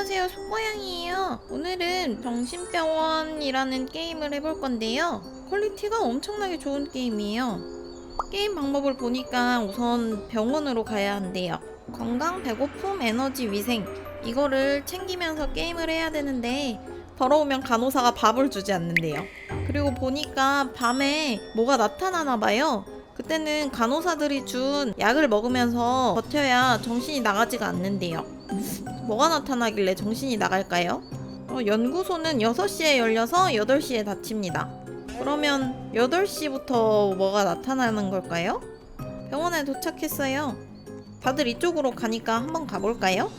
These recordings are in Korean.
안녕하세요 손모양이에요. 오늘은 정신병원이라는 게임을 해볼 건데요. 퀄리티가 엄청나게 좋은 게임이에요. 게임 방법을 보니까 우선 병원으로 가야 한대요. 건강, 배고픔, 에너지, 위생 이거를 챙기면서 게임을 해야 되는데 더러우면 간호사가 밥을 주지 않는데요. 그리고 보니까 밤에 뭐가 나타나나 봐요. 그때는 간호사들이 준 약을 먹으면서 버텨야 정신이 나가지가 않는데요 뭐가 나타나길래 정신이 나갈까요? 어, 연구소는 6시에 열려서 8시에 닫힙니다. 그러면 8시부터 뭐가 나타나는 걸까요? 병원에 도착했어요. 다들 이쪽으로 가니까 한번 가볼까요?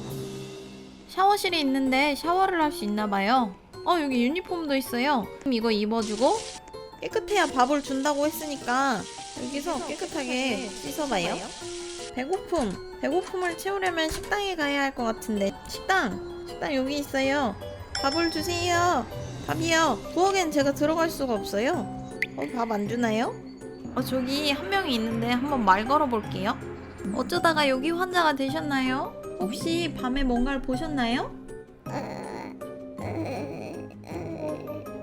샤워실이 있는데 샤워를 할 수 있나 봐요. 어, 여기 유니폼도 있어요. 그럼 이거 입어주고 깨끗해야 밥을 준다고 했으니까 여기서 깨끗하게 씻어봐요. 배고픔. 배고픔을 채우려면 식당에 가야 할 것 같은데. 식당. 식당 여기 있어요. 밥을 주세요. 밥이요. 부엌엔 제가 들어갈 수가 없어요. 어, 밥 안 주나요? 어, 저기 한 명이 있는데 한번 말 걸어볼게요. 어쩌다가 여기 환자가 되셨나요? 혹시 밤에 뭔가를 보셨나요?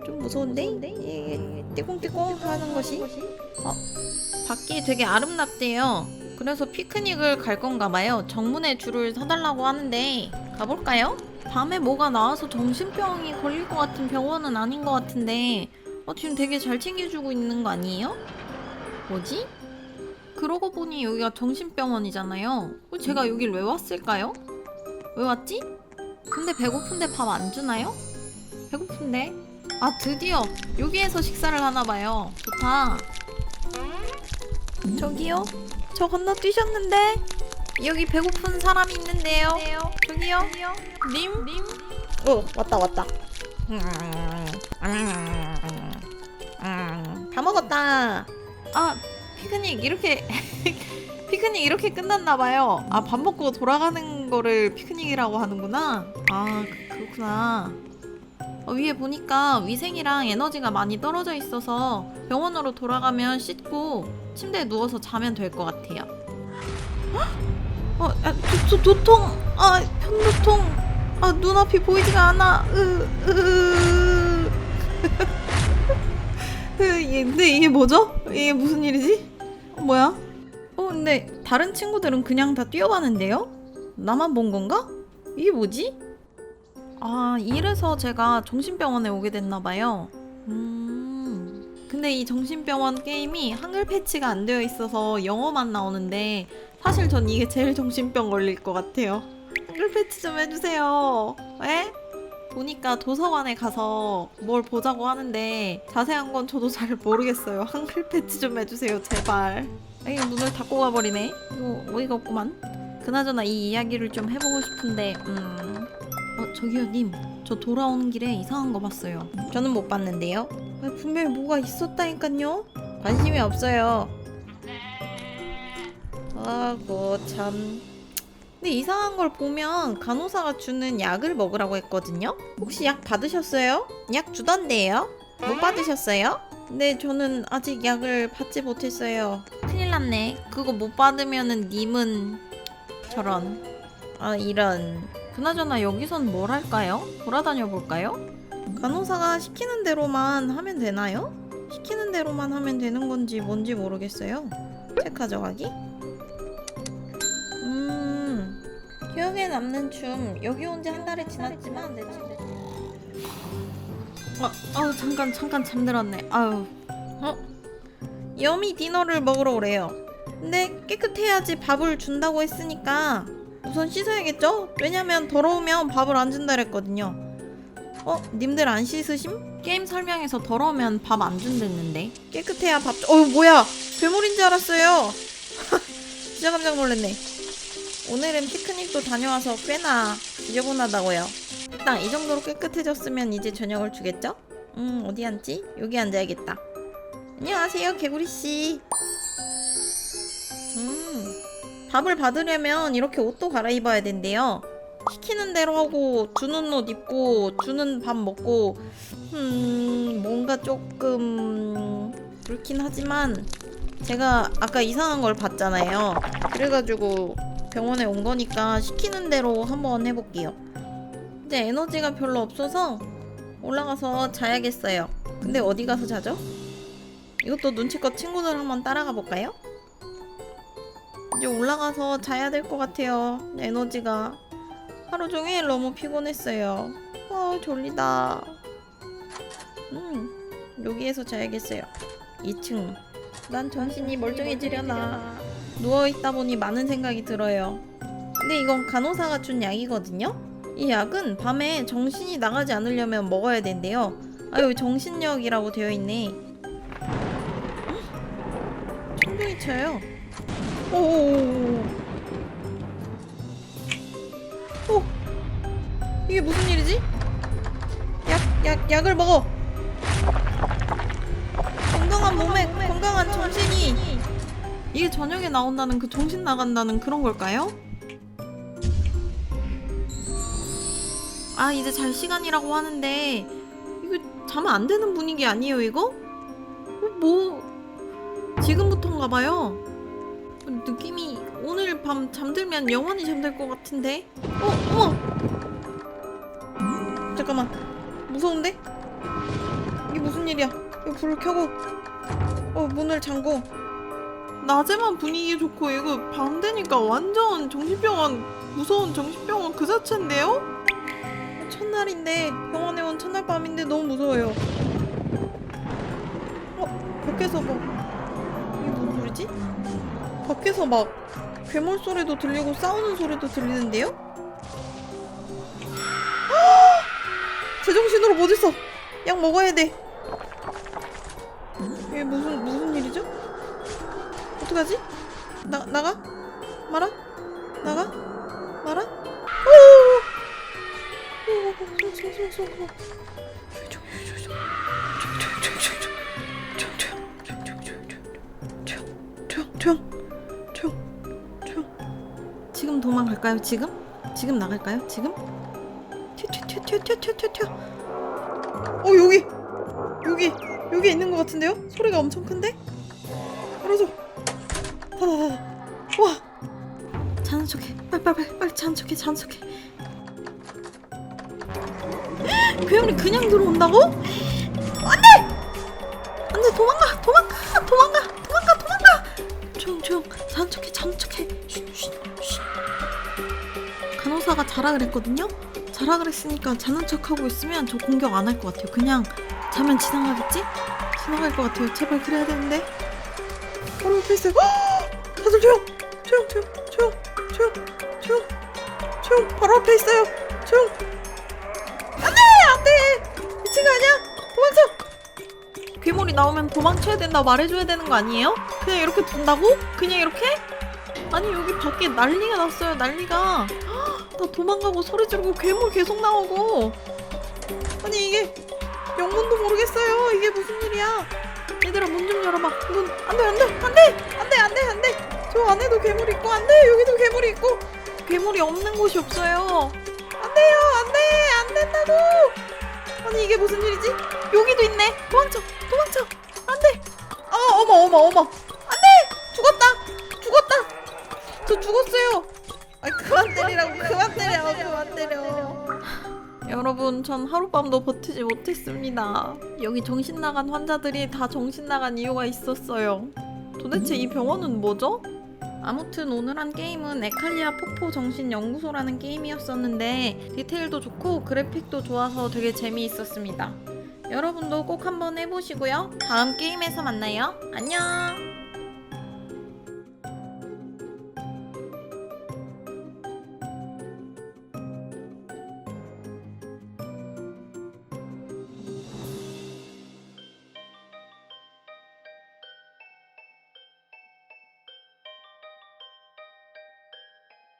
좀 무서운데? 예, 띠꽁띠꽁 하는 것이? 어, 밖이 되게 아름답대요. 그래서 피크닉을 갈 건가 봐요. 정문에 줄을 서달라고 하는데 가볼까요? 밤에 뭐가 나와서 정신병이 걸릴 것 같은 병원은 아닌 것 같은데 어, 지금 되게 잘 챙겨주고 있는 거 아니에요? 뭐지? 그러고 보니 여기가 정신병원이잖아요. 어, 제가 여길 왜 왔을까요? 왜 왔지? 근데 배고픈데 밥 안 주나요? 배고픈데? 아 드디어 여기에서 식사를 하나 봐요. 좋다. 저기요? 저 건너 뛰셨는데 여기 배고픈 사람이 있는데요. 저기요? 님? 님? 어 왔다 왔다. 다 먹었다. 아 피크닉 이렇게 피크닉 이렇게 끝났나 봐요. 아 밥 먹고 돌아가는 거를 피크닉이라고 하는구나. 아 그- 그렇구나. 어, 위에 보니까 위생이랑 에너지가 많이 떨어져 있어서 병원으로 돌아가면 씻고 침대에 누워서 자면 될 것 같아요. 헉! 어, 아, 도, 도, 도통, 아, 편도통, 아, 눈앞이 보이지가 않아. 으, 으. 근데 이게 뭐죠? 이게 무슨 일이지? 어, 뭐야? 어, 근데 다른 친구들은 그냥 다 뛰어가는데요? 나만 본 건가? 이게 뭐지? 아, 이래서 제가 정신병원에 오게 됐나 봐요. 음. 근데 이 정신병원 게임이 한글 패치가 안 되어 있어서 영어만 나오는데 사실 전 이게 제일 정신병 걸릴 것 같아요. 한글 패치 좀 해주세요. 에? 보니까 도서관에 가서 뭘 보자고 하는데 자세한 건 저도 잘 모르겠어요. 한글 패치 좀 해주세요, 제발. 에이, 눈을 닫고 가버리네. 이거 어이가 없구만. 그나저나 이 이야기를 좀 해보고 싶은데, 음. 어, 저기요, 님. 저 돌아오는 길에 이상한 거 봤어요. 저는 못 봤는데요. 아, 분명히 뭐가 있었다니까요. 관심이 없어요. 아고 참. 근데 이상한 걸 보면 간호사가 주는 약을 먹으라고 했거든요. 혹시 약 받으셨어요? 약 주던데요? 못 받으셨어요? 네, 저는 아직 약을 받지 못했어요. 큰일 났네. 그거 못 받으면은 님은 저런. 아, 이런. 그나저나 여기선 뭘 할까요? 돌아다녀 볼까요? 간호사가 시키는 대로만 하면 되나요? 시키는 대로만 하면 되는 건지 뭔지 모르겠어요. 책 가져가기? 음, 기억에 남는 춤. 여기 온 지 한 달이 지났지만. 아, 아 잠깐 잠깐 잠들었네. 아유. 어? 여미 디너를 먹으러 오래요. 근데 깨끗해야지 밥을 준다고 했으니까 우선 씻어야겠죠? 왜냐면 더러우면 밥을 안 준다 그랬거든요. 어? 님들 안 씻으심? 게임 설명에서 더러우면 밥 안 준댔는데 깨끗해야 밥 어 뭐야 괴물인 줄 알았어요 진짜 깜짝 놀랐네 오늘은 피크닉도 다녀와서 꽤나 지저분하다고요 딱이 정도로 깨끗해졌으면 이제 저녁을 주겠죠? 음 어디 앉지? 여기 앉아야겠다 안녕하세요 개구리씨 음 밥을 받으려면 이렇게 옷도 갈아입어야 된대요 시키는 대로 하고 주는 옷 입고 주는 밥 먹고 음 뭔가 조금 그렇긴 하지만 제가 아까 이상한 걸 봤잖아요 그래가지고 병원에 온 거니까 시키는 대로 한번 해볼게요 이제 에너지가 별로 없어서 올라가서 자야겠어요. 근데 어디 가서 자죠? 이것도 눈치껏 친구들 한번 따라가 볼까요? 이제 올라가서 자야 될 것 같아요. 에너지가 하루 종일 너무 피곤했어요. 아 졸리다. 음 여기에서 자야겠어요. 2층. 난 정신이 멀쩡해지려나. 누워 있다 보니 많은 생각이 들어요. 근데 이건 간호사가 준 약이거든요. 이 약은 밤에 정신이 나가지 않으려면 먹어야 된대요. 아 여기 정신력이라고 되어 있네. 헉! 천둥이 쳐요. 오오오오. 오. 이게 무슨 일이지? 약, 약, 약을 먹어. 건강한 몸에 건강한 정신이. 이게 저녁에 나온다는 그 정신 나간다는 그런 걸까요? 아 이제 잘 시간이라고 하는데 이거 자면 안 되는 분위기 아니에요 이거? 어, 뭐 지금부터인가 봐요. 느낌이 오늘 밤 잠들면 영원히 잠들 것 같은데? 어, 어머! 잠깐만. 무서운데? 이게 무슨 일이야? 이거 불을 켜고, 어, 문을 잠고. 낮에만 분위기 좋고, 이거 밤 되니까 완전 정신병원, 무서운 정신병원 그 자체인데요? 첫날인데, 병원에 온 첫날 밤인데 너무 무서워요. 어, 밖에서 뭐, 이게 무슨 소리지? 밖에서 막 괴물 소리도 들리고 싸우는 소리도 들리는데요? 제정신으로 못 있어. 약 먹어야 돼. 이게 무슨 무슨 일이죠? 어떡하지? 나 나가? 말아? 나가? 말아? 오! 도망갈까요? 지금? 지금 나갈까요? 지금? 튀튀 튀 튀 튀 튀 튀. 어 여기 여기 여기 있는 것 같은데요? 소리가 엄청 큰데? 알아서 다다다다. 와. 자는 척해. 빨리. 자는 척해. 괴물이 그냥 들어온다고? 안돼! 안돼 도망가 도망가 도망가 도망가 도망가. 조용 조용 자는 척해 자는 척해. 쉿쉿 쉿. 간호사가 자라 그랬거든요. 자라 그랬으니까 자는 척하고 있으면 저 공격 안 할 것 같아요. 그냥 자면 지나가겠지? 지나갈 것 같아요. 제발 그래야 되는데. 바로. 헉! 다들 조용! 조용! 조용! 조용! 조용! 조용! 조용! 바로 앞에 있어요. 조용! 안 돼! 안 돼! 미친 거 아니야? 도망쳐! 괴물이 나오면 도망쳐야 된다 말해줘야 되는 거 아니에요? 그냥 이렇게 둔다고? 그냥 이렇게? 아니 여기 밖에 난리가 났어요 난리가 나 도망가고 소리 지르고 괴물 계속 나오고. 아니 이게 영문도 모르겠어요. 이게 무슨 일이야? 얘들아 문 좀 열어봐. 문 안돼 안돼 안돼 안돼 안돼 안돼. 저 안에도 괴물 있고 안돼 여기도 괴물이 있고. 괴물이 없는 곳이 없어요. 안돼요 안돼 안 된다고. 아니 이게 무슨 일이지? 여기도 있네 하룻밤도 버티지 못했습니다. 여기 정신 나간 환자들이 다 정신 나간 이유가 있었어요. 도대체 이 병원은 뭐죠? 아무튼 오늘 한 게임은 에칼리아 폭포 정신 연구소라는 게임이었었는데 디테일도 좋고 그래픽도 좋아서 되게 재미있었습니다. 여러분도 꼭 한번 해보시고요. 다음 게임에서 만나요. 안녕.